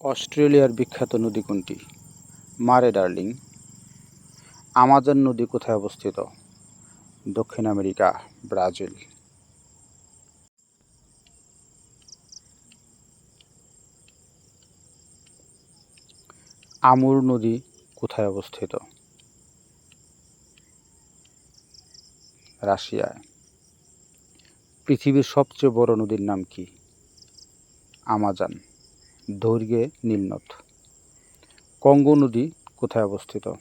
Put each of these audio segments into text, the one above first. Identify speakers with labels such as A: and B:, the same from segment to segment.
A: অস্ট্রেলিয়ার বিখ্যাত নদী কোনটি? মারে, ডার্লিং। আমাজন নদী কোথায় অবস্থিত? দক্ষিণ আমেরিকা, ব্রাজিল। আমুর নদী কোথায় অবস্থিত? রাশিয়ায়। পৃথিবীর সবচেয়ে বড় নদীর নাম কি? আমাজন। দৈর্ঘ্যে নীলনদ কঙ্গো নদী কোথায় অবস্থিত?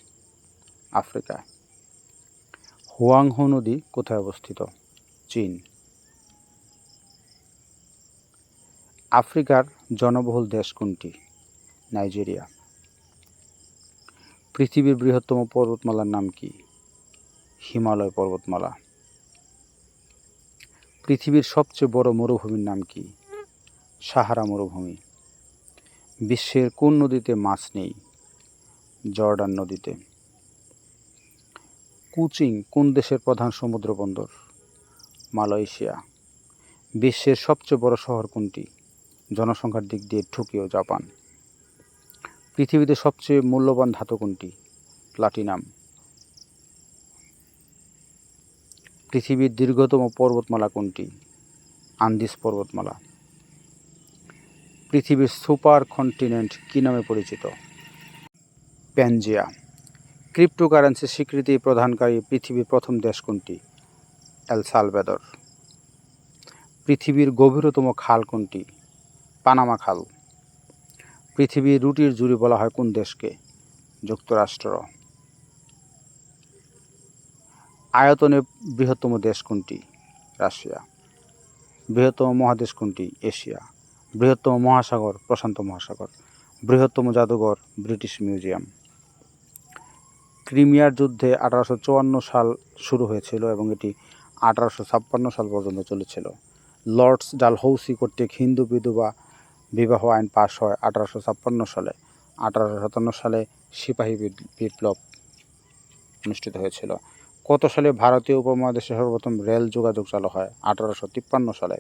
A: আফ্রিকায় হুয়াংহো নদী কোথায় অবস্থিত? চীন। আফ্রিকার জনবহুল দেশ কোনটি? নাইজেরিয়া। পৃথিবীর বৃহত্তম পর্বতমালার নাম কি? হিমালয় পর্বতমালা। পৃথিবীর সবচেয়ে বড় মরুভূমির নাম কি? সাহারা মরুভূমি। বিশ্বের কোন নদীতে মাছ নেই? জর্ডান নদীতে। কুচিং কোন দেশের প্রধান সমুদ্র বন্দর মালয়েশিয়া। বিশ্বের সবচেয়ে বড় শহর কোনটি? জনসংখ্যার দিক দিয়ে টোকিও, জাপান। পৃথিবীতে সবচেয়ে মূল্যবান ধাতু কোনটি? প্লাটিনাম। পৃথিবীর দীর্ঘতম পর্বতমালা কোনটি? আন্দিস পর্বতমালা। পৃথিবীর সুপার কন্টিনেন্ট কী নামে পরিচিত? প্যানজিয়া। ক্রিপ্টোকারেন্সি স্বীকৃতি প্রদানকারী পৃথিবীর প্রথম দেশ কোনটি? এল সালভেদর। পৃথিবীর গভীরতম খাল কোনটি? পানামা খাল। পৃথিবীর রুটির জুড়ি বলা হয় কোন দেশকে? যুক্তরাষ্ট্র। আয়তনে বৃহত্তম দেশ কোনটি? রাশিয়া। বৃহত্তম মহাদেশ কোনটি? এশিয়া। বৃহত্তম মহাসাগর, প্রশান্ত মহাসাগর, বৃহত্তম জাদুঘর, ব্রিটিশ মিউজিয়াম। ক্রিমিয়ার যুদ্ধে আঠারোশো চুয়ান্ন সাল শুরু হয়েছিল এবং এটি আঠারোশো ছাপ্পান্ন সাল পর্যন্ত চলেছিল। লর্ডস ডালহৌসি কর্তৃক হিন্দু বিধবা বিবাহ আইন পাশ হয় আঠারোশো ছাপ্পান্ন সালে। আঠারোশো সাতান্ন সালে সিপাহী বিপ্লব অনুষ্ঠিত হয়েছিল। কত সালে ভারতীয় উপমহাদেশে সর্বপ্রথম রেল যোগাযোগ চালু হয়? আঠারোশো তিপ্পান্ন সালে।